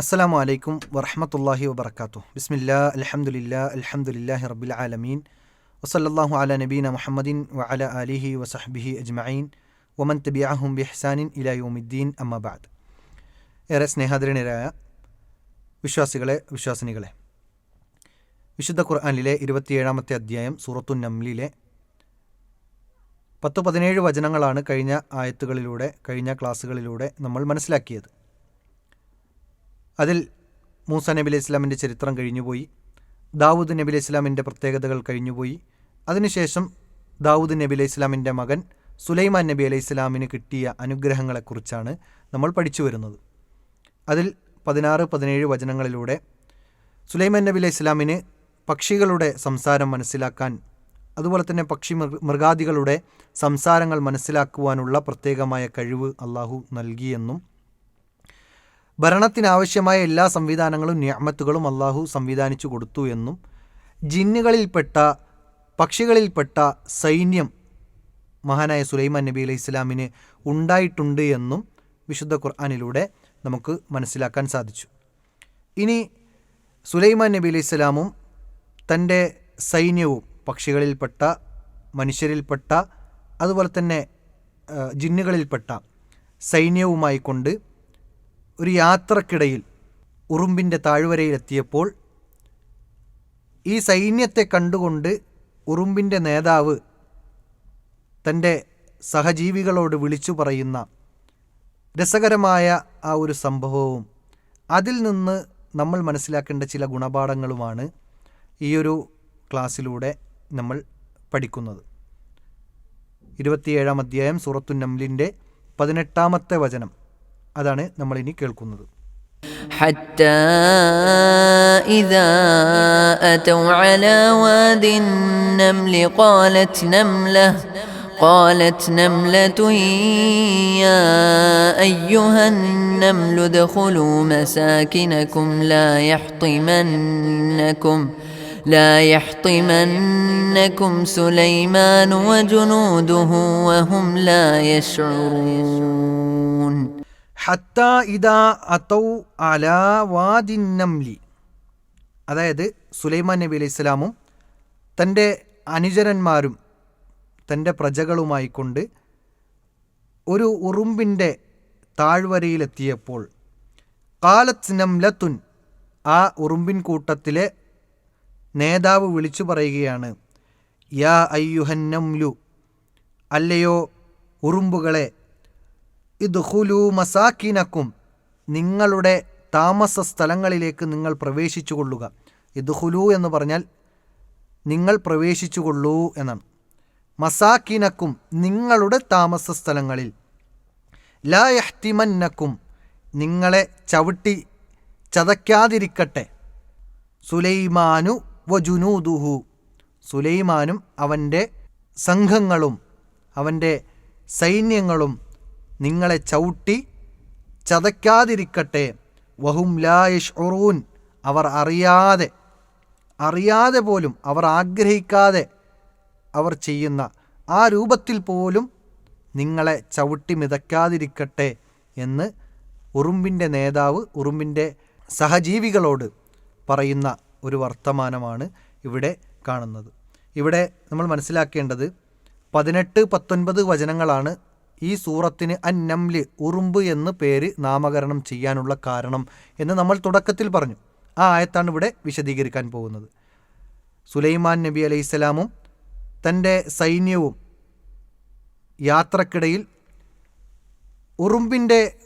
അസ്സലാമു അലൈക്കും വറഹമത്തല്ലാഹി വബർക്കാത്തു ബിസ്മില്ല അലഹമുല്ല അൽഹംദുലില്ലാഹി റബ്ബിൽ ആലമീൻ. വസല്ലല്ലാഹു അല നബീന മുഹമ്മദിൻ വ അല ആലിഹി വസഹ്ബിഹി അജ്മഈൻ. വമൻ തബിയാഹും ബിഹ്സാനിൻ ഇലാ യൗമിദ്ദീൻ അമ്മബാദ് ഏറെ സ്നേഹാദരണീയരായ വിശ്വാസികളെ വിശ്വാസിനികളെ വിശുദ്ധ ഖുർആാനിലെ ഇരുപത്തിയേഴാമത്തെ അധ്യായം സൂറത്തു നംലിലെ പത്ത് പതിനേഴ് വചനങ്ങളാണ് കഴിഞ്ഞ ആയത്തുകളിലൂടെ കഴിഞ്ഞ ക്ലാസ്സുകളിലൂടെ നമ്മൾ മനസ്സിലാക്കിയത്. അതിൽ മൂസ നബി അലൈഹി ഇസ്ലാമിന്റെ ചരിത്രം കഴിഞ്ഞുപോയി ദാവൂദ് നബി അലൈഹി ഇസ്ലാമിന്റെ പ്രത്യേകതകൾ കഴിഞ്ഞുപോയി. അതിനുശേഷം ദാവൂദ് നബി അലൈഹി ഇസ്ലാമിന്റെ മകൻ സുലൈമാൻ നബി അലൈഹി ഇസ്ലാമിന് കിട്ടിയ അനുഗ്രഹങ്ങളെക്കുറിച്ചാണ് നമ്മൾ പഠിച്ചു വരുന്നത്. അതിൽ പതിനാറ് പതിനേഴ് വചനങ്ങളിലൂടെ സുലൈമാൻ നബി അലൈഹി ഇസ്ലാമിന് പക്ഷികളുടെ സംസാരം മനസ്സിലാക്കാൻ അതുപോലെ തന്നെ പക്ഷി മൃഗാദികളുടെ സംസാരങ്ങൾ മനസ്സിലാക്കുവാനുള്ള പ്രത്യേകമായ കഴിവ് അള്ളാഹു നൽകിയെന്നും ഭരണത്തിനാവശ്യമായ എല്ലാ സംവിധാനങ്ങളും ഞാമത്തുകളും അള്ളാഹു സംവിധാനിച്ചു കൊടുത്തു എന്നും ജിന്നുകളിൽപ്പെട്ട പക്ഷികളിൽപ്പെട്ട സൈന്യം മഹാനായ സുലൈമാൻ നബി അലൈഹി ഇസ്ലാമിന് ഉണ്ടായിട്ടുണ്ട് എന്നും വിശുദ്ധ ഖുർആാനിലൂടെ നമുക്ക് മനസ്സിലാക്കാൻ സാധിച്ചു. ഇനി സുലൈമാൻ നബി അലൈഹി ഇസ്ലാമും തന്റെ സൈന്യവും പക്ഷികളിൽപ്പെട്ട മനുഷ്യരിൽപ്പെട്ട അതുപോലെ തന്നെ ജിന്നുകളിൽപ്പെട്ട സൈന്യവുമായി കൊണ്ട് ഒരു യാത്രക്കിടയിൽ ഉറുമ്പിന്റെ താഴ്വരയിലെത്തിയപ്പോൾ ഈ സൈന്യത്തെ കണ്ടുകൊണ്ട് ഉറുമ്പിന്റെ നേതാവ് തന്റെ സഹജീവികളോട് വിളിച്ചു പറയുന്ന രസകരമായ ആ ഒരു സംഭവവും അതിൽ നിന്ന് നമ്മൾ മനസ്സിലാക്കേണ്ട ചില ഗുണപാഠങ്ങളുമാണ് ഈയൊരു ക്ലാസ്സിലൂടെ നമ്മൾ പഠിക്കുന്നത്. ഇരുപത്തിയേഴാം അധ്യായം സൂറത്തു പതിനെട്ടാമത്തെ വചനം. അതാണ് നമ്മൾ ഇനി കേൾക്കുന്നത് حتى إذا أتوا على واد النمل قالت نملة قالت نملة يا أيها النمل ادخلوا مساكنكم لا يحطمنكم لا يحطمنكم سليمان وجنوده وهم لا يشعرون ഹത്ത ഇദാ അതൗ അലാ അതായത് സുലൈമാൻ നബി അലൈഹി സ്വലാമും തന്റെ അനുചരന്മാരും തന്റെ പ്രജകളുമായി കൊണ്ട് ഒരു ഉറുമ്പിന്റെ താഴ്വരയിലെത്തിയപ്പോൾ കാലത്ത് നംലത്തുൻ ആ ഉറുമ്പിൻ കൂട്ടത്തിലെ നേതാവ് വിളിച്ചു പറയുകയാണ് യാ അയ്യുഹന്നംലു അല്ലയോ ഉറുമ്പുകളെ ഇദ്ഹുലു മസാക്കിനക്കും നിങ്ങളുടെ താമസ സ്ഥലങ്ങളിലേക്ക് നിങ്ങൾ പ്രവേശിച്ചു കൊള്ളുക ഇദ്ഹുലു എന്ന് പറഞ്ഞാൽ നിങ്ങൾ പ്രവേശിച്ചു കൊള്ളൂ എന്നാണ്. മസാക്കിനക്കും നിങ്ങളുടെ താമസ സ്ഥലങ്ങളിൽ. ലാ യഹ്തിമന്നക്കും. നിങ്ങളെ ചവിട്ടി ചതയ്ക്കാതിരിക്കട്ടെ. സുലൈമാനു വജുനൂദുഹു. സുലൈമാനും അവന്റെ സംഘങ്ങളും അവന്റെ സൈന്യങ്ങളും നിങ്ങളെ ചവിട്ടി ചതയ്ക്കാതിരിക്കട്ടെ. വഹും ലായിഷ് ഒറൂൻ അവർ അറിയാതെ അറിയാതെ പോലും അവർ ആഗ്രഹിക്കാതെ അവർ ചെയ്യുന്ന ആ രൂപത്തിൽ പോലും നിങ്ങളെ ചവിട്ടി മിതയ്ക്കാതിരിക്കട്ടെ എന്ന് ഉറുമ്പിന്റെ നേതാവ് ഉറുമ്പിന്റെ സഹജീവികളോട് പറയുന്ന ഒരു വർത്തമാനമാണ് ഇവിടെ കാണുന്നത്. ഇവിടെ നമ്മൾ മനസ്സിലാക്കേണ്ടത് പതിനെട്ട് പത്തൊൻപത് വചനങ്ങളാണ് ഈ സൂറത്തിന് അന്നംൽ ഉറുമ്പ് എന്ന് പേര് നാമകരണം ചെയ്യാനുള്ള കാരണം എന്ന് നമ്മൾ തുടക്കത്തിൽ പറഞ്ഞു. ആ ആയത്താണ് ഇവിടെ വിശദീകരിക്കാൻ പോകുന്നത്. സുലൈമാൻ നബി അലൈഹിസ്സലാമും തന്റെ സൈന്യവും യാത്രക്കിടയിൽ ഉറുമ്പിന്റെ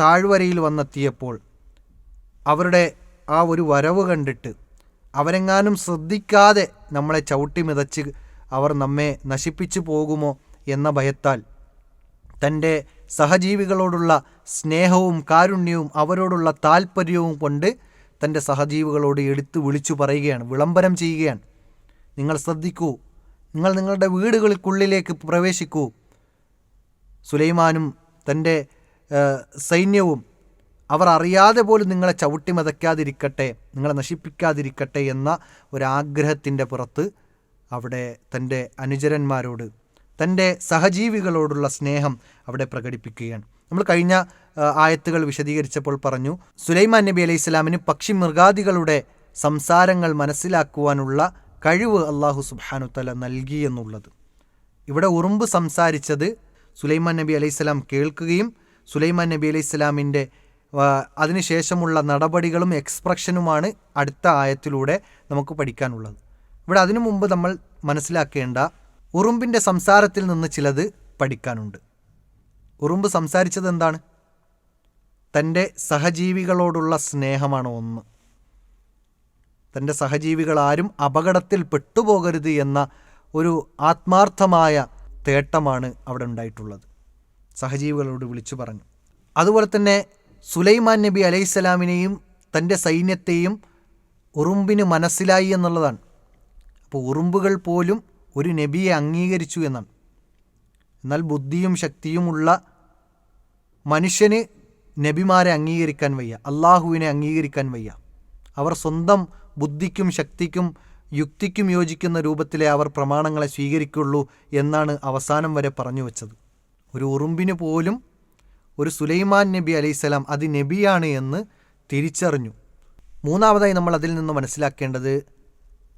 താഴ്വരയിൽ വന്നെത്തിയപ്പോൾ അവരുടെ ആ ഒരു വരവ് കണ്ടിട്ട് അവരെങ്ങാനും ശ്രദ്ധിക്കാതെ നമ്മളെ ചവിട്ടി മിതച്ച് അവർ നമ്മെ നശിപ്പിച്ചു പോകുമോ എന്ന ഭയത്താൽ തന്റെ സഹജീവികളോടുള്ള സ്നേഹവും കാരുണ്യവും അവരോടുള്ള താല്പര്യവും കൊണ്ട് തന്റെ സഹജീവികളോട് എടുത്തു വിളിച്ചു പറയുകയാണ് വിളംബരം ചെയ്യുകയാണ്. നിങ്ങൾ ശ്രദ്ധിക്കൂ നിങ്ങൾ നിങ്ങളുടെ വീടുകൾക്കുള്ളിലേക്ക് പ്രവേശിക്കൂ. സുലൈമാനും തന്റെ സൈന്യവും അവർ അറിയാതെ പോലും നിങ്ങളെ ചവിട്ടി മതയ്ക്കാതിരിക്കട്ടെ നിങ്ങളെ നശിപ്പിക്കാതിരിക്കട്ടെ എന്ന ഒരാഗ്രഹത്തിന്റെ പുറത്ത് അവിടെ തന്റെ അനുചരന്മാരോട് തന്റെ സഹജീവികളോടുള്ള സ്നേഹം അവിടെ പ്രകടിപ്പിക്കുകയാണ്. നമ്മൾ കഴിഞ്ഞ ആയത്തുകൾ വിശദീകരിച്ചപ്പോൾ പറഞ്ഞു സുലൈമാൻ നബി അലൈഹി സ്വലാമിന് പക്ഷി മൃഗാദികളുടെ സംസാരങ്ങൾ മനസ്സിലാക്കുവാനുള്ള കഴിവ് അള്ളാഹു സുബാനുത്തല നൽകി എന്നുള്ളത്. ഇവിടെ ഉറുമ്പ് സംസാരിച്ചത് സുലൈമാൻ നബി അലൈഹി സ്വലാം കേൾക്കുകയും സുലൈമാൻ നബി അലൈഹി സ്വലാമിന്റെ അതിനുശേഷമുള്ള നടപടികളും എക്സ്പ്രഷനുമാണ് അടുത്ത ആയത്തിലൂടെ നമുക്ക് പഠിക്കാനുള്ളത്. ഇവിടെ അതിനു മുമ്പ് നമ്മൾ മനസ്സിലാക്കേണ്ട ഉറുമ്പിന്റെ സംസാരത്തിൽ നിന്ന് ചിലത് പഠിക്കാനുണ്ട്. ഉറുമ്പ് സംസാരിച്ചത് എന്താണ് തന്റെ സഹജീവികളോടുള്ള സ്നേഹമാണ് ഒന്ന്. തന്റെ സഹജീവികൾ ആരും അപകടത്തിൽ പെട്ടുപോകരുത് എന്ന ഒരു ആത്മാർത്ഥമായ തേട്ടമാണ് അവിടെ ഉണ്ടായിട്ടുള്ളത്. സഹജീവികളോട് വിളിച്ചു പറഞ്ഞു. അതുപോലെ തന്നെ സുലൈമാൻ നബി അലൈഹിസ്സലാമിനെയും തന്റെ സൈന്യത്തെയും ഉറുമ്പിന് മനസ്സിലായി എന്നുള്ളതാണ്. അപ്പോൾ ഉറുമ്പുകൾ പോലും ഒരു നബിയെ അംഗീകരിച്ചു എന്നാണ് എന്നാൽ ബുദ്ധിയും ശക്തിയുമുള്ള മനുഷ്യന് നബിമാരെ അംഗീകരിക്കാൻ വയ്യ അള്ളാഹുവിനെ അംഗീകരിക്കാൻ വയ്യ. അവർ സ്വന്തം ബുദ്ധിക്കും ശക്തിക്കും യുക്തിക്കും യോജിക്കുന്ന രൂപത്തിലെ അവർ പ്രമാണങ്ങളെ സ്വീകരിക്കുള്ളൂ എന്നാണ് അവസാനം വരെ പറഞ്ഞു വച്ചത്. ഒരു ഉറുമ്പിന് പോലും ഒരു സുലൈമാൻ നബി അലൈഹിസ്സലാം അത് നബിയാണ് എന്ന് തിരിച്ചറിഞ്ഞു. മൂന്നാമതായി നമ്മൾ അതിൽ നിന്ന് മനസ്സിലാക്കേണ്ടത്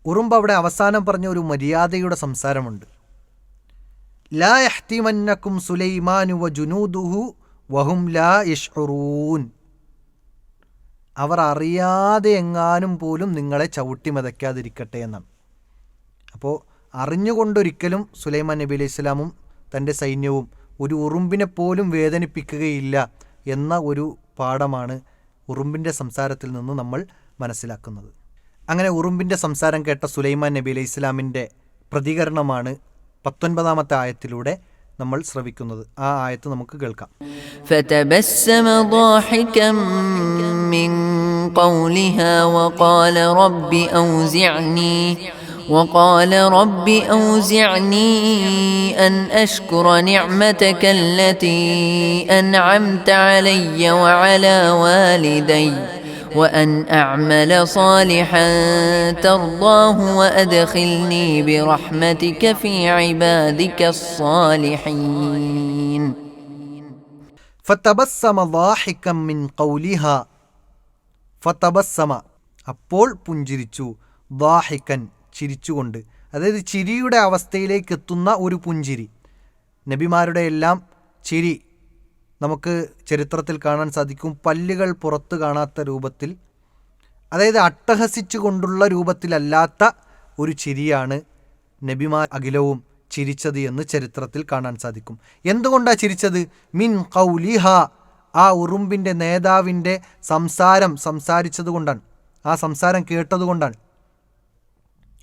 ഉറുമ്പ് അവിടെ അവസാനം പറഞ്ഞ ഒരു മര്യാദയുടെ സംസാരമുണ്ട്. ലാ യഹ്തിമന്നക്കും സുലൈമാനു വ ജുനൂദുഹു വഹും ലാ ഇഷ്റൂൻ അവർ അറിയാതെ എങ്ങാനും പോലും നിങ്ങളെ ചവിട്ടി മതയ്ക്കാതിരിക്കട്ടെ എന്നാണ്. അപ്പോൾ അറിഞ്ഞുകൊണ്ടൊരിക്കലും സുലൈമാൻ നബി അലൈഹി ഇസ്ലാമും തന്റെ സൈന്യവും ഒരു ഉറുമ്പിനെ പോലും വേദനിപ്പിക്കുകയില്ല എന്ന ഒരു പാഠമാണ് ഉറുമ്പിന്റെ സംസാരത്തിൽ നിന്ന് നമ്മൾ മനസ്സിലാക്കുന്നത്. അങ്ങനെ ഉറുമ്പിൻ്റെ സംസാരം കേട്ട സുലൈമാൻ നബി അലൈഹി ഇസ്ലാമിൻ്റെ പ്രതികരണമാണ് പത്തൊൻപതാമത്തെ ആയത്തിലൂടെ നമ്മൾ ശ്രവിക്കുന്നത് ആ ആയത്ത് നമുക്ക് കേൾക്കാം فتبسم ضاحكا من قولها وقال رب أوزعني وقال رب أوزعني أن أشكر نعمتك التي أنعمت علي وعلى والدي وأن أعمل صالحا ترضاه وأدخلني برحمتك في عبادك الصالحين ഫത്തബസ്സമ ലാഹിക്കം മിൻ കൗലിഹ ഫത്തബസ്സമ അപ്പോൾ പുഞ്ചിരിച്ചു ലാഹിക്കൻ ചിരിച്ചുകൊണ്ട് അതായത് ചിരിയുടെ അവസ്ഥയിലേക്ക് എത്തുന്ന ഒരു പുഞ്ചിരി നബിമാരുടെ എല്ലാം ചിരി നമുക്ക് ചരിത്രത്തിൽ കാണാൻ സാധിക്കും. പല്ലുകൾ പുറത്ത് കാണാത്ത രൂപത്തിൽ അതായത് അട്ടഹസിച്ചു കൊണ്ടുള്ള രൂപത്തിലല്ലാത്ത ഒരു ചിരിയാണ് നബിമാർ അഖിലവും ചിരിച്ചത് എന്ന് ചരിത്രത്തിൽ കാണാൻ സാധിക്കും. എന്തുകൊണ്ടാണ് ചിരിച്ചത്? മിൻ കൗലിഹ ആ ഉറുമ്പിന്റെ നേതാവിന്റെ സംസാരം സംസാരിച്ചത് കൊണ്ടാണ്. ആ സംസാരം കേട്ടതുകൊണ്ടാണ്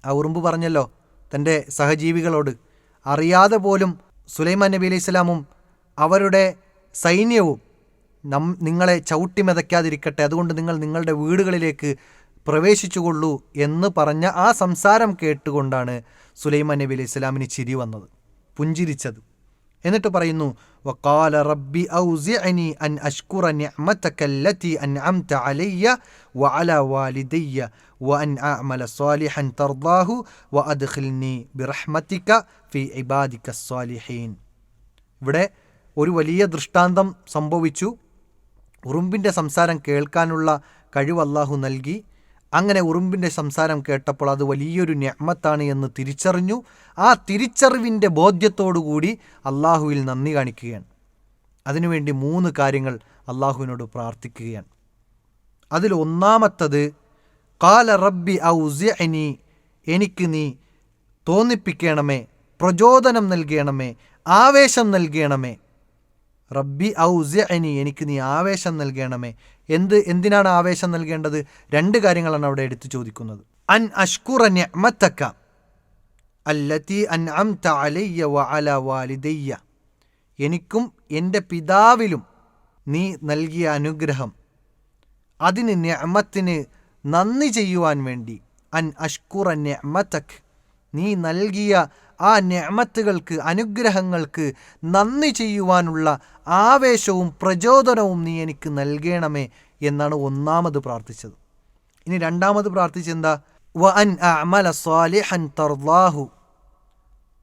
ആ ഉറുമ്പ് പറഞ്ഞല്ലോ തന്റെ സഹജീവികളോട്. അറിയാതെ പോലും സുലൈമാൻ നബി അലൈഹി സ്വലാമും അവരുടെ സൈന്യവും നം നിങ്ങളെ ചവിട്ടി മെതയ്ക്കാതിരിക്കട്ടെ. അതുകൊണ്ട് നിങ്ങൾ നിങ്ങളുടെ വീടുകളിലേക്ക് പ്രവേശിച്ചുകൊള്ളൂ എന്ന് പറഞ്ഞ ആ സംസാരം കേട്ടുകൊണ്ടാണ് സുലൈമാൻ നബി അലൈഹി സ്വലാമിന് ചിരി വന്നത് പുഞ്ചിരിച്ചത്. എന്നിട്ട് പറയുന്നു വക്കാല റബ്ബി ഔസിഅനി അൻ അഷ്കുറ നിഅമതകല്ലതി അൻഅംത അലയ്യ വഅല വാലിദയ്യ വഅൻ അഅമല സ്വാലിഹൻ തർദാഹു വഅദ്ഖിൽനി ബിറഹ്മതിക ഫി ഇബാദിക സ്വാലിഹീൻ. ഇവിടെ ഒരു വലിയ ദൃഷ്ടാന്തം സംഭവിച്ചു. ഉറുമ്പിന്റെ സംസാരം കേൾക്കാനുള്ള കഴിവ് അള്ളാഹു നൽകി. അങ്ങനെ ഉറുമ്പിന്റെ സംസാരം കേട്ടപ്പോൾ അത് വലിയൊരു ഞമ്മത്താണ് എന്ന് തിരിച്ചറിഞ്ഞു. ആ തിരിച്ചറിവിന്റെ ബോധ്യത്തോടുകൂടി അള്ളാഹുവിൽ നന്ദി കാണിക്കുകയാണ്. അതിനുവേണ്ടി മൂന്ന് കാര്യങ്ങൾ അള്ളാഹുവിനോട് പ്രാർത്ഥിക്കുകയാണ്. അതിൽ ഒന്നാമത്തത് കാല റബ്ബി ഔസിഅനി എനിക്ക് നീ തോന്നിപ്പിക്കണമേ പ്രചോദനം നൽകണമേ ആവേശം നൽകണമേ റബ്ബി ഔസിഅനി എനിക്ക് നീ ആവേശം നൽകണമേ. എന്ത് എന്തിനാണ് ആവേശം നൽകേണ്ടത്? രണ്ട് കാര്യങ്ങളാണ് അവിടെ എടുത്തു ചോദിക്കുന്നത്. അൻ അഷ്കുറ നിഅമതക അല്ലത്തി അൻ അം അലയ്യ വ അല വാലിദയ്യ. എനിക്കും എന്റെ പിതാവിലും നീ നൽകിയ അനുഗ്രഹം. അതിന് ഞമത്തിന് നന്ദി ചെയ്യുവാൻ വേണ്ടി. അൻ അഷ്കുറ നിഅമതക് നീ നൽകിയ ആ ഞമത്തുകൾക്ക് അനുഗ്രഹങ്ങൾക്ക് നന്ദി ചെയ്യുവാനുള്ള ആവേശവും പ്രചോദനവും നീ എനിക്ക് നൽകണമേ എന്നാണ് ഒന്നാമത് പ്രാർത്ഥിച്ചത്. ഇനി രണ്ടാമത് പ്രാർത്ഥിച്ചെന്താ വ അൻ അമല സ്വാലിഹൻ തർവാഹു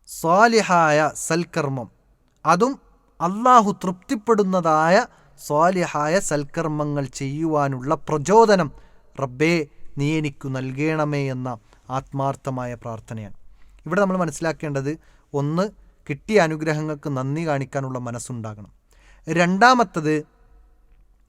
സ്വാലിഹായ സൽക്കർമ്മം. അതും അള്ളാഹു തൃപ്തിപ്പെടുന്നതായ സ്വാലിഹായ സൽക്കർമ്മങ്ങൾ ചെയ്യുവാനുള്ള പ്രചോദനം റബ്ബേ നീ എനിക്കു നൽകണമേ എന്ന ആത്മാർത്ഥമായ പ്രാർത്ഥനയാണ്. ഇവിടെ നമ്മൾ മനസ്സിലാക്കേണ്ടത് ഒന്ന് കിട്ടിയ അനുഗ്രഹങ്ങൾക്ക് നന്ദി കാണിക്കാനുള്ള മനസ്സുണ്ടാകണം. രണ്ടാമത്തത്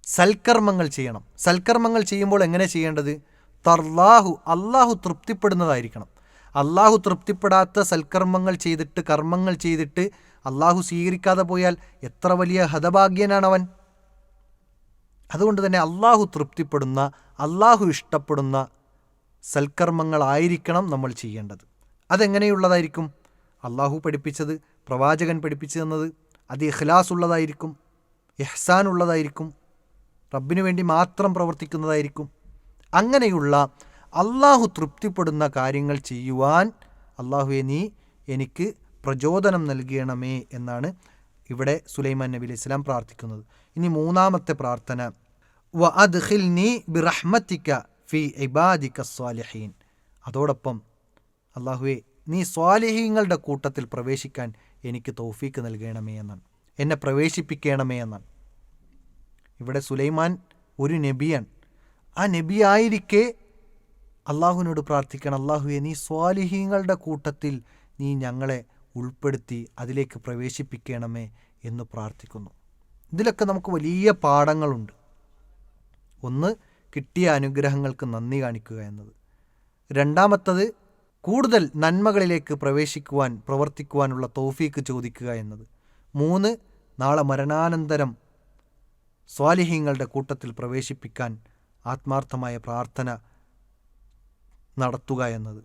സൽക്കർമ്മങ്ങൾ ചെയ്യണം. സൽക്കർമ്മങ്ങൾ ചെയ്യുമ്പോൾ എങ്ങനെ ചെയ്യേണ്ടത്? തർലാഹു അള്ളാഹു തൃപ്തിപ്പെടുന്നതായിരിക്കണം. അള്ളാഹു തൃപ്തിപ്പെടാത്ത സൽക്കർമ്മങ്ങൾ ചെയ്തിട്ട് കർമ്മങ്ങൾ ചെയ്തിട്ട് അള്ളാഹു സ്വീകരിക്കാതെ പോയാൽ എത്ര വലിയ ഹതഭാഗ്യനാണവൻ? അതുകൊണ്ട് തന്നെ അള്ളാഹു തൃപ്തിപ്പെടുന്ന അള്ളാഹു ഇഷ്ടപ്പെടുന്ന സൽക്കർമ്മങ്ങളായിരിക്കണം നമ്മൾ ചെയ്യേണ്ടത്. അതെങ്ങനെയുള്ളതായിരിക്കും? അള്ളാഹു പഠിപ്പിച്ചത് പ്രവാചകൻ പഠിപ്പിച്ചു തന്നത് അത് ഇഖ്ലാസ് ഉള്ളതായിരിക്കും എഹ്സാൻ ഉള്ളതായിരിക്കും റബ്ബിനു വേണ്ടി മാത്രം പ്രവർത്തിക്കുന്നതായിരിക്കും. അങ്ങനെയുള്ള അള്ളാഹു തൃപ്തിപ്പെടുന്ന കാര്യങ്ങൾ ചെയ്യുവാൻ അള്ളാഹുവെ നീ എനിക്ക് പ്രചോദനം നൽകണമേ എന്നാണ് ഇവിടെ സുലൈമാൻ നബി അലൈഹി സ്വലാം പ്രാർത്ഥിക്കുന്നത്. ഇനി മൂന്നാമത്തെ പ്രാർത്ഥന. വ അദ്ഖിൽ നീ ബിറഹ്മത്തിക്ക ഫി ഇബാദിക്ക അതോടൊപ്പം അള്ളാഹുവെ നീ സ്വാലിഹീങ്ങളുടെ കൂട്ടത്തിൽ പ്രവേശിക്കാൻ എനിക്ക് തൗഫീക്ക് നൽകണമേ എന്നാണ്. എന്നെ പ്രവേശിപ്പിക്കണമേ എന്നാണ്. ഇവിടെ സുലൈമാൻ ഒരു നബിയാണ്. ആ നബിയായിരിക്കെ അള്ളാഹുവിനോട് പ്രാർത്ഥിക്കണം അള്ളാഹുവെ നീ സ്വാലിഹീങ്ങളുടെ കൂട്ടത്തിൽ നീ ഞങ്ങളെ ഉൾപ്പെടുത്തി അതിലേക്ക് പ്രവേശിപ്പിക്കണമേ എന്ന് പ്രാർത്ഥിക്കുന്നു. ഇതിലൊക്കെ നമുക്ക് വലിയ പാഠങ്ങളുണ്ട്. ഒന്ന് കിട്ടിയ അനുഗ്രഹങ്ങൾക്ക് നന്ദി കാണിക്കുക എന്നത്. രണ്ടാമത്തത് കൂടുതൽ നന്മകളിലേക്ക് പ്രവേശിക്കുവാൻ പ്രവർത്തിക്കുവാനുള്ള തൗഫീക്ക് ചോദിക്കുക എന്നത്. മൂന്ന് നാളെ മരണാനന്തരം സ്വാലിഹ്യങ്ങളുടെ കൂട്ടത്തിൽ പ്രവേശിപ്പിക്കാൻ ആത്മാർത്ഥമായ പ്രാർത്ഥന നടത്തുക എന്നത്.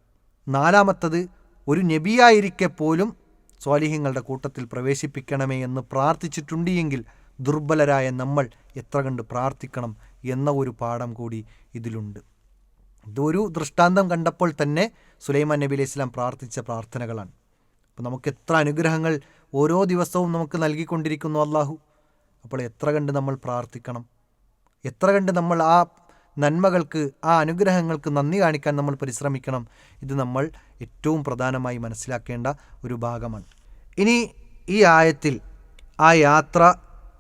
നാലാമത്തത് ഒരു നബിയായിരിക്കെ പോലും സ്വാലിഹ്യങ്ങളുടെ കൂട്ടത്തിൽ പ്രവേശിപ്പിക്കണമേ എന്ന് പ്രാർത്ഥിച്ചിട്ടുണ്ടെങ്കിൽ ദുർബലരായ നമ്മൾ എത്ര കണ്ട് പ്രാർത്ഥിക്കണം എന്ന ഒരു പാഠം കൂടി ഇതിലുണ്ട്. ഇതൊരു ദൃഷ്ടാന്തം കണ്ടപ്പോൾ തന്നെ സുലൈമാൻ നബി അലൈഹി സ്വലാം പ്രാർത്ഥിച്ച പ്രാർത്ഥനകളാണ്. അപ്പോൾ നമുക്ക് എത്ര അനുഗ്രഹങ്ങൾ ഓരോ ദിവസവും നമുക്ക് നൽകിക്കൊണ്ടിരിക്കുന്നു അള്ളാഹു അപ്പോൾ എത്ര കണ്ട് നമ്മൾ പ്രാർത്ഥിക്കണം? എത്ര കണ്ട് നമ്മൾ ആ നന്മകൾക്ക് ആ അനുഗ്രഹങ്ങൾക്ക് നന്ദി കാണിക്കാൻ നമ്മൾ പരിശ്രമിക്കണം? ഇത് നമ്മൾ ഏറ്റവും പ്രധാനമായി മനസ്സിലാക്കേണ്ട ഒരു ഭാഗമാണ്. ഇനി ഈ ആയത്തിൽ ആ യാത്ര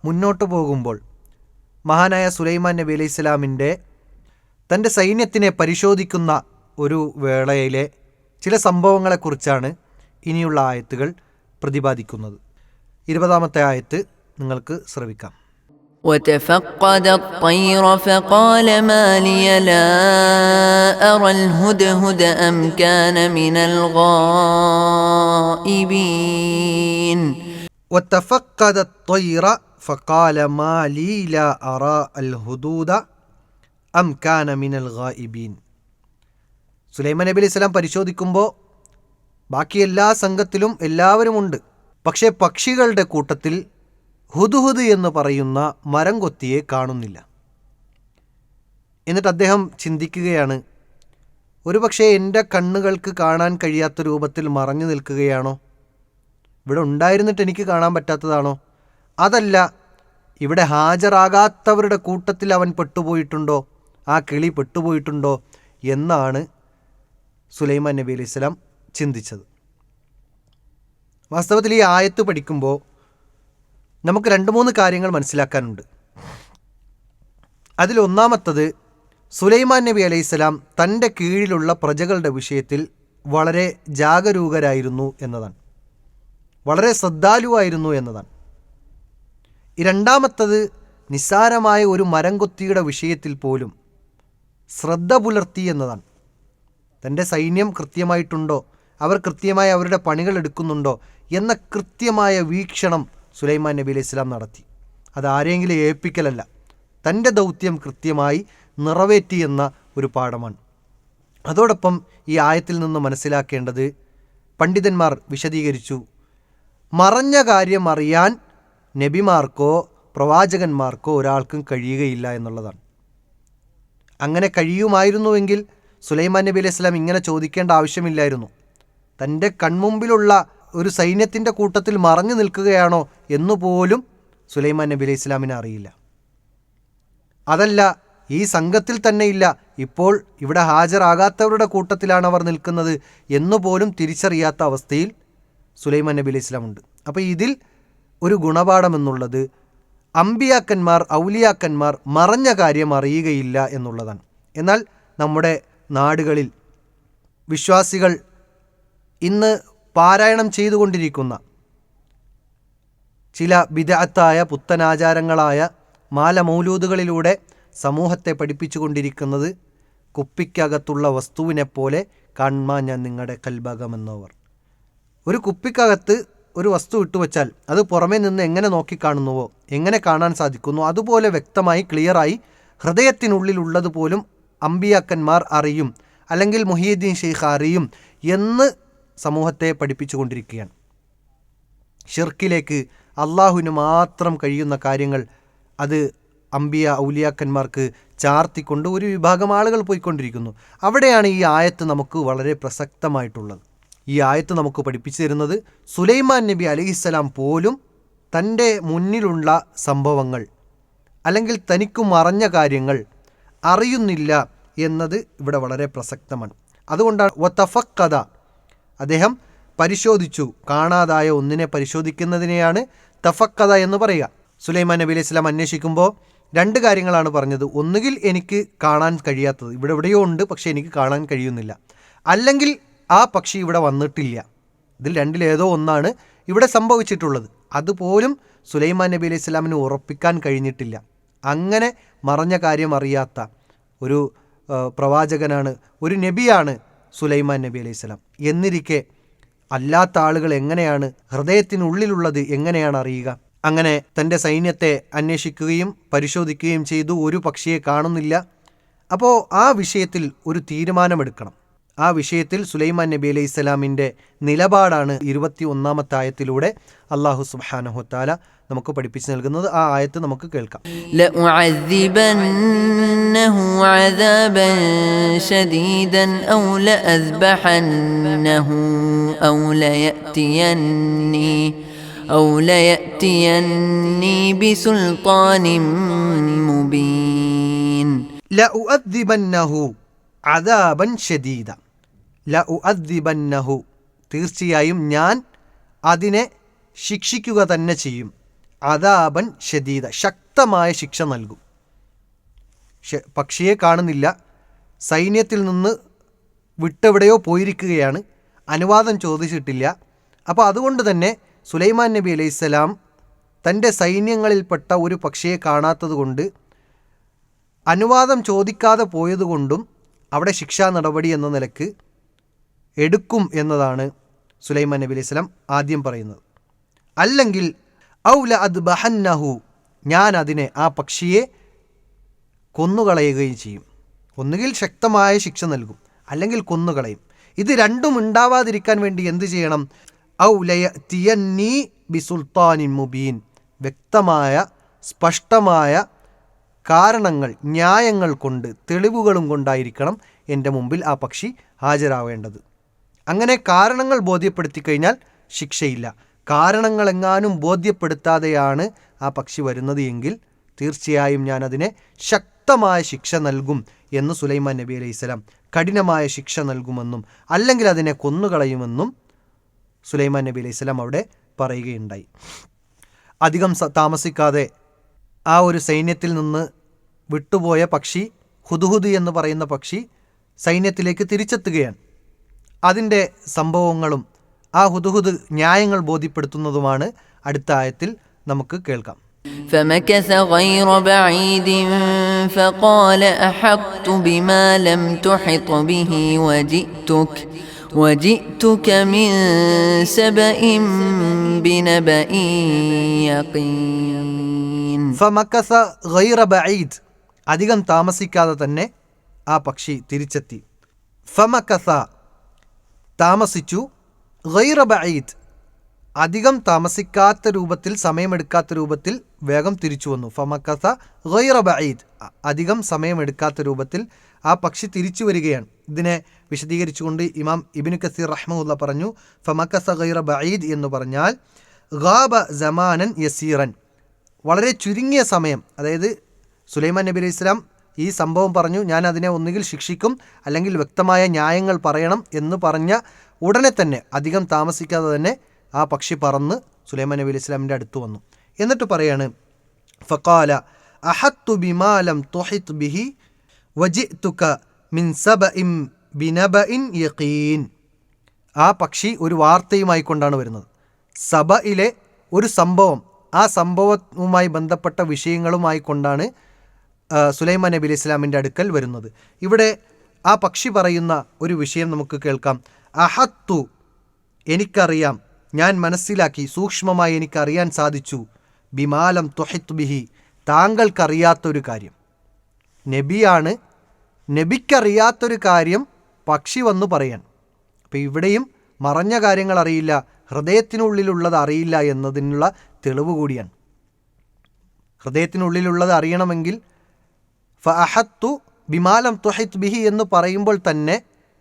മുന്നോട്ട് പോകുമ്പോൾ മഹാനായ സുലൈമാൻ നബി അലൈഹി സ്വലാമിന്റെ തൻ്റെ സൈന്യത്തിനെ പരിശോധിക്കുന്ന ഒരു വേളയിലെ ചില സംഭവങ്ങളെക്കുറിച്ചാണ് ഇനിയുള്ള ആയത്തുകൾ പ്രതിപാദിക്കുന്നത് ഇരുപതാമത്തെ ആയത്ത് നിങ്ങൾക്ക് ശ്രവിക്കാം وتفقد الطير فقال ما لي لا أرى الهدهد أم كان من الغائبين وتفقد الطير فقال ما لي لا أرى الهدود അം കാന മിനൽ ഗായിബീൻ. സുലൈമാൻ നബി അലൈഹി സ്വലാം പരിശോധിക്കുമ്പോൾ ബാക്കി എല്ലാ സംഘത്തിലും എല്ലാവരുമുണ്ട്. പക്ഷേ പക്ഷികളുടെ കൂട്ടത്തിൽ ഹുദുഹുദ് എന്ന് പറയുന്ന മരം കൊത്തിയെ കാണുന്നില്ല. എന്നിട്ട് അദ്ദേഹം ചിന്തിക്കുകയാണ് ഒരുപക്ഷെ എന്റെ കണ്ണുകൾക്ക് കാണാൻ കഴിയാത്ത രൂപത്തിൽ മറഞ്ഞു നിൽക്കുകയാണോ? ഇവിടെ ഉണ്ടായിരുന്നിട്ട് എനിക്ക് കാണാൻ പറ്റാത്തതാണോ? അതല്ല ഇവിടെ ഹാജരാകാത്തവരുടെ കൂട്ടത്തിൽ അവൻ പെട്ടുപോയിട്ടുണ്ടോ? ആ കിളി പെട്ടുപോയിട്ടുണ്ടോ എന്നാണ് സുലൈമാൻ നബി അലൈഹി സ്വലാം ചിന്തിച്ചത്. വാസ്തവത്തിൽ ഈ ആയത്ത് പഠിക്കുമ്പോൾ നമുക്ക് രണ്ട് മൂന്ന് കാര്യങ്ങൾ മനസ്സിലാക്കാനുണ്ട്. അതിലൊന്നാമത്തത് സുലൈമാൻ നബി അലൈഹി സ്വലാം തന്റെ കീഴിലുള്ള പ്രജകളുടെ വിഷയത്തിൽ വളരെ ജാഗരൂകരായിരുന്നു എന്നതാണ്. വളരെ ശ്രദ്ധാലുവായിരുന്നു എന്നതാണ്. രണ്ടാമത്തത് നിസ്സാരമായ ഒരു മരം കൊത്തിയുടെ വിഷയത്തിൽ പോലും ശ്രദ്ധ പുലർത്തി എന്നതാണ്. തന്റെ സൈന്യം കൃത്യമായിട്ടുണ്ടോ? അവർ കൃത്യമായി അവരുടെ പണികൾ എടുക്കുന്നുണ്ടോ? എന്ന കൃത്യമായ വീക്ഷണം സുലൈമാൻ നബി അലൈഹി ഇസ്ലാം നടത്തി. അത് ആരെങ്കിലും ഏൽപ്പിക്കലല്ല. തന്റെ ദൗത്യം കൃത്യമായി നിറവേറ്റി എന്ന ഒരു പാഠമാണ്. അതോടൊപ്പം ഈ ആയത്തിൽ നിന്ന് മനസ്സിലാക്കേണ്ടത് പണ്ഡിതന്മാർ വിശദീകരിച്ചു. മറഞ്ഞ കാര്യം അറിയാൻ നബിമാർക്കോ പ്രവാചകന്മാർക്കോ ഒരാൾക്കും കഴിയുകയില്ല എന്നുള്ളതാണ്. അങ്ങനെ കഴിയുമായിരുന്നുവെങ്കിൽ സുലൈമാൻ നബി അലൈഹി സ്വലാം ഇങ്ങനെ ചോദിക്കേണ്ട ആവശ്യമില്ലായിരുന്നു. തന്റെ കൺമുമ്പിലുള്ള ഒരു സൈന്യത്തിന്റെ കൂട്ടത്തിൽ മറഞ്ഞു നിൽക്കുകയാണോ എന്നുപോലും സുലൈമാൻ നബി അലൈഹി സ്വലാമിനെ അറിയില്ല. അതല്ല ഈ സംഘത്തിൽ തന്നെയില്ല. ഇപ്പോൾ ഇവിടെ ഹാജരാകാത്തവരുടെ കൂട്ടത്തിലാണ് അവർ നിൽക്കുന്നത് എന്നുപോലും തിരിച്ചറിയാത്ത അവസ്ഥയിൽ സുലൈമാൻ നബി അലൈഹി ഇസ്ലാം ഉണ്ട് അപ്പോൾ ഇതിൽ ഒരു ഗുണപാഠമെന്നുള്ളത് അമ്പിയാക്കന്മാർ ഔലിയാക്കന്മാർ മറഞ്ഞ കാര്യം അറിയുകയില്ല എന്നുള്ളതാണ്. എന്നാൽ നമ്മുടെ നാടുകളിൽ വിശ്വാസികൾ ഇന്ന് പാരായണം ചെയ്തുകൊണ്ടിരിക്കുന്ന ചില വിദഗ്ധായ പുത്തനാചാരങ്ങളായ മാലമൗലൂദുകളിലൂടെ സമൂഹത്തെ പഠിപ്പിച്ചുകൊണ്ടിരിക്കുന്നത് കുപ്പിക്കകത്തുള്ള വസ്തുവിനെപ്പോലെ കാൺമാൻ ഞാൻ നിങ്ങളുടെ കൽഭാഗമെന്നവർ. ഒരു കുപ്പിക്കകത്ത് ഒരു വസ്തു ഇട്ടുവച്ചാൽ അത് പുറമേ നിന്ന് എങ്ങനെ നോക്കിക്കാണുന്നുവോ എങ്ങനെ കാണാൻ സാധിക്കുന്നു അതുപോലെ വ്യക്തമായി ക്ലിയറായി ഹൃദയത്തിനുള്ളിലുള്ളത് പോലും അമ്പിയാക്കന്മാർ അറിയും അല്ലെങ്കിൽ മൊഹീദ്ദീൻ ഷെയ്ഖ് അറിയും എന്ന് സമൂഹത്തെ പഠിപ്പിച്ചുകൊണ്ടിരിക്കുകയാണ് ഷിർക്കിലേക്ക് അള്ളാഹുവിന് മാത്രം കഴിയുന്ന കാര്യങ്ങൾ അത് അമ്പിയ ഔലിയാക്കന്മാർക്ക് ചാർത്തിക്കൊണ്ട് ഒരു വിഭാഗം ആളുകൾ പോയിക്കൊണ്ടിരിക്കുന്നു. അവിടെയാണ് ഈ ആയത്ത് നമുക്ക് വളരെ പ്രസക്തമായിട്ടുള്ളത്. ഈ ആയത്ത് നമുക്ക് പഠിപ്പിച്ചു തരുന്നത് സുലൈമാൻ നബി അലഹിസ്സലാം പോലും തന്റെ മുന്നിലുള്ള സംഭവങ്ങൾ അല്ലെങ്കിൽ തനിക്ക് മറഞ്ഞ കാര്യങ്ങൾ അറിയുന്നില്ല എന്നത് ഇവിടെ വളരെ പ്രസക്തമാണ്. അതുകൊണ്ടാണ് വത്തഫക്കഥ അദ്ദേഹം പരിശോധിച്ചു. കാണാതായ ഒന്നിനെ പരിശോധിക്കുന്നതിനെയാണ് തഫക്കഥ എന്ന് പറയുക. സുലൈമാൻ നബി അലൈഹി സ്വലാം അന്വേഷിക്കുമ്പോൾ രണ്ട് കാര്യങ്ങളാണ് പറഞ്ഞത്. ഒന്നുകിൽ എനിക്ക് കാണാൻ കഴിയാത്തത്. ഇവിടെ എവിടെയോ ഉണ്ട് പക്ഷേ എനിക്ക് കാണാൻ കഴിയുന്നില്ല. അല്ലെങ്കിൽ ആ പക്ഷി ഇവിടെ വന്നിട്ടില്ല. ഇതിൽ രണ്ടിലേതോ ഒന്നാണ് ഇവിടെ സംഭവിച്ചിട്ടുള്ളത്. അതുപോലും സുലൈമാൻ നബി അലൈഹി സ്വലാമിന് ഉറപ്പിക്കാൻ കഴിഞ്ഞിട്ടില്ല. അങ്ങനെ മറഞ്ഞ കാര്യം അറിയാത്ത ഒരു പ്രവാചകനാണ് ഒരു നബിയാണ് സുലൈമാൻ നബി അലൈഹി സ്വലാം. എന്നിരിക്കെ അല്ലാത്ത ആളുകൾ എങ്ങനെയാണ് ഹൃദയത്തിനുള്ളിലുള്ളത് എങ്ങനെയാണ് അറിയുക? അങ്ങനെ തന്റെ സൈന്യത്തെ അന്വേഷിക്കുകയും പരിശോധിക്കുകയും ചെയ്തു. ഒരു പക്ഷിയെ കാണുന്നില്ല. അപ്പോൾ ആ വിഷയത്തിൽ ഒരു തീരുമാനമെടുക്കണം. ആ വിഷയത്തിൽ സുലൈമാൻ നബി അലൈഹി ഇസ്ലാമിന്റെ നിലപാടാണ് ഇരുപത്തി ഒന്നാമത്തെ ആയത്തിലൂടെ അള്ളാഹു സുബാനഹുത്താല നമുക്ക് പഠിപ്പിച്ചു നൽകുന്നത്. ആ ആയത്ത് നമുക്ക് കേൾക്കാം. അദാബൻ ഷദീദ ലഉഅദ്ദിബന്നഹു. തീർച്ചയായും ഞാൻ അതിനെ ശിക്ഷിക്കുക തന്നെ ചെയ്യും. അദാബൻ ഷദീദ. ശക്തമായ ശിക്ഷ നൽകും. പക്ഷിയെ കാണുന്നില്ല. സൈന്യത്തിൽ നിന്ന് വിട്ടെവിടെയോ പോയിരിക്കുകയാണ്. അനുവാദം ചോദിച്ചിട്ടില്ല. അപ്പോൾ അതുകൊണ്ട് തന്നെ സുലൈമാൻ നബി അലൈഹിസ്സലാം തന്റെ സൈന്യങ്ങളിൽപ്പെട്ട ഒരു പക്ഷിയെ കാണാത്തതുകൊണ്ട് അനുവാദം ചോദിക്കാതെ പോയതുകൊണ്ടും അവിടെ ശിക്ഷാ നടപടി എന്ന നിലയ്ക്ക് എടുക്കും എന്നതാണ് സുലൈമാൻ നബി അലൈഹി സ്വലാം ആദ്യം പറയുന്നത്. അല്ലെങ്കിൽ ഔല അത് ബഹന്നഹു ഞാൻ അതിനെ ആ പക്ഷിയെ കൊന്നുകളയുകയും ചെയ്യും. ഒന്നുകിൽ ശക്തമായ ശിക്ഷ നൽകും അല്ലെങ്കിൽ കൊന്നുകളയും. ഇത് രണ്ടും ഉണ്ടാവാതിരിക്കാൻ വേണ്ടി എന്ത് ചെയ്യണം? ഔലയ തിയന്നീ ബി സുൽത്താനിൻ മുബീൻ വ്യക്തമായ സ്പഷ്ടമായ കാരണങ്ങൾ ന്യായങ്ങൾ കൊണ്ട് തെളിവുകളും കൊണ്ടായിരിക്കണം എന്റെ മുമ്പിൽ ആ പക്ഷി ഹാജരാവേണ്ടത്. അങ്ങനെ കാരണങ്ങൾ ബോധ്യപ്പെടുത്തി കഴിഞ്ഞാൽ ശിക്ഷയില്ല. കാരണങ്ങളെങ്ങാനും ബോധ്യപ്പെടുത്താതെയാണ് ആ പക്ഷി വരുന്നത് എങ്കിൽ തീർച്ചയായും ഞാനതിനെ ശക്തമായ ശിക്ഷ നൽകും എന്ന് സുലൈമാൻ നബി അലൈഹി സ്വലാം കഠിനമായ ശിക്ഷ നൽകുമെന്നും അല്ലെങ്കിൽ അതിനെ കൊന്നുകളയുമെന്നും സുലൈമാൻ നബി അലൈഹി സ്വലാം അവിടെ പറയുകയുണ്ടായി. അധികം താമസിക്കാതെ ആ ഒരു സൈന്യത്തിൽ നിന്ന് വിട്ടുപോയ പക്ഷി ഹുദുഹുദ് എന്ന് പറയുന്ന പക്ഷി സൈന്യത്തിലേക്ക് തിരിച്ചെത്തുകയാണ്. അതിൻ്റെ സംഭവങ്ങളും ആ ഹുദുഹുദ് ന്യായങ്ങൾ ബോധ്യപ്പെടുത്തുന്നതുമാണ് അടുത്ത ആയത്തിൽ നമുക്ക് കേൾക്കാം فمكث غير بعيد فقال احطت بما لم تحط به وجئتك وجئتك من سبا بنبا يقين ഫമക്കസ ഗൈറ ബഈദ് അധികം താമസിക്കാതെ തന്നെ ആ പക്ഷി തിരിച്ചെത്തി ഫമക്കസ താമസിച്ചു. ഗൈറ അധികം താമസിക്കാത്ത രൂപത്തിൽ സമയമെടുക്കാത്ത രൂപത്തിൽ വേഗം തിരിച്ചു വന്നു. ഫമക്കസ ഗൈറ അധികം സമയമെടുക്കാത്ത രൂപത്തിൽ ആ പക്ഷി തിരിച്ചു വരികയാണ്. ഇതിനെ വിശദീകരിച്ചുകൊണ്ട് ഇമാം ഇബിനു കസീർ റഹ്മുല്ല പറഞ്ഞു ഫമക്കസ ഗൈറ എന്ന് പറഞ്ഞാൽ ഗാബ ജമാനൻ യസീറൻ. വളരെ ചുരുങ്ങിയ സമയം. അതായത് സുലൈമാൻ നബി അലൈഹി ഇസ്ലാം ഈ സംഭവം പറഞ്ഞു ഞാൻ അതിനെ ഒന്നുകിൽ ശിക്ഷിക്കും അല്ലെങ്കിൽ വ്യക്തമായ ന്യായങ്ങൾ പറയണം എന്ന് പറഞ്ഞ ഉടനെ തന്നെ അധികം താമസിക്കാതെ തന്നെ ആ പക്ഷി പറന്ന് സുലൈമാൻ നബി ഇസ്ലാമിന്റെ അടുത്ത് വന്നു. എന്നിട്ട് പറയാണ് ഫക്കാല അഹത്തു ബിമാലം തൊഹിത് ബിഹി വജിത്തുക മിൻ സബഇം ബിനബഇൻ യഖീൻ. ആ പക്ഷി ഒരു വാർത്തയുമായി കൊണ്ടാണ് വരുന്നത്. സഭയിലെ ഒരു സംഭവം ആ സംഭവവുമായി ബന്ധപ്പെട്ട വിഷയങ്ങളുമായി കൊണ്ടാണ് സുലൈമാൻ നബി അലി ഇസ്ലാമിന്റെ അടുക്കൽ വരുന്നത്. ഇവിടെ ആ പക്ഷി പറയുന്ന ഒരു വിഷയം നമുക്ക് കേൾക്കാം. അഹത്തു എനിക്കറിയാം ഞാൻ മനസ്സിലാക്കി സൂക്ഷ്മമായി എനിക്കറിയാൻ സാധിച്ചു. ബിമാലം തുഹിത് ബിഹി താങ്കൾക്കറിയാത്തൊരു കാര്യം. നബിയാണ് നബിക്കറിയാത്തൊരു കാര്യം പക്ഷി വന്നു പറയാൻ. അപ്പോൾ ഇവിടെയും മറഞ്ഞ കാര്യങ്ങൾ അറിയില്ല ഹൃദയത്തിനുള്ളിലുള്ളത് അറിയില്ല എന്നതിനുള്ള തെളിവ് കൂടിയാണ്. ഹൃദയത്തിനുള്ളിലുള്ളത് അറിയണമെങ്കിൽ ഫഅഹത്തു ബിമാലം തുഹിത് ബിഹി എന്ന് പറയുമ്പോൾ തന്നെ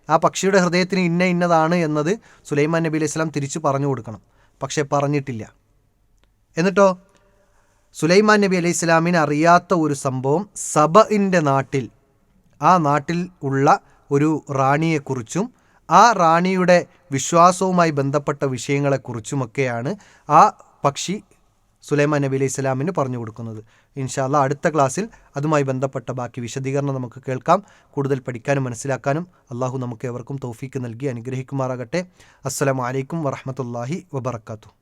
ആ പക്ഷിയുടെ ഹൃദയത്തിന് ഇന്ന ഇന്നതാണ് എന്നത് സുലൈമാൻ നബി അലൈഹി സ്വലാം തിരിച്ചു പറഞ്ഞു കൊടുക്കണം. പക്ഷേ പറഞ്ഞിട്ടില്ല. എന്നിട്ടോ? സുലൈമാൻ നബി അലൈഹി സ്വലാമിന് അറിയാത്ത ഒരു സംഭവം സബഇന്റെ നാട്ടിൽ ആ നാട്ടിൽ ഉള്ള ഒരു റാണിയെക്കുറിച്ചും ആ റാണിയുടെ വിശ്വാസവുമായി ബന്ധപ്പെട്ട വിഷയങ്ങളെക്കുറിച്ചുമൊക്കെയാണ് ആ പക്ഷി സുലൈമാൻ നബി അലൈഹി സ്വലാമിന് പറഞ്ഞു കൊടുക്കുന്നത്. ഇൻഷാല്ല അടുത്ത ക്ലാസ്സിൽ അതുമായി ബന്ധപ്പെട്ട ബാക്കി വിശദീകരണം നമുക്ക് കേൾക്കാം. കൂടുതൽ പഠിക്കാനും മനസ്സിലാക്കാനും അള്ളാഹു നമുക്ക് എവർക്കും തൗഫീക്ക് നൽകി അനുഗ്രഹിക്കുമാറാകട്ടെ. അസ്സലാമു അലൈക്കും വറഹമത്തല്ലാഹി വബർക്കാത്തു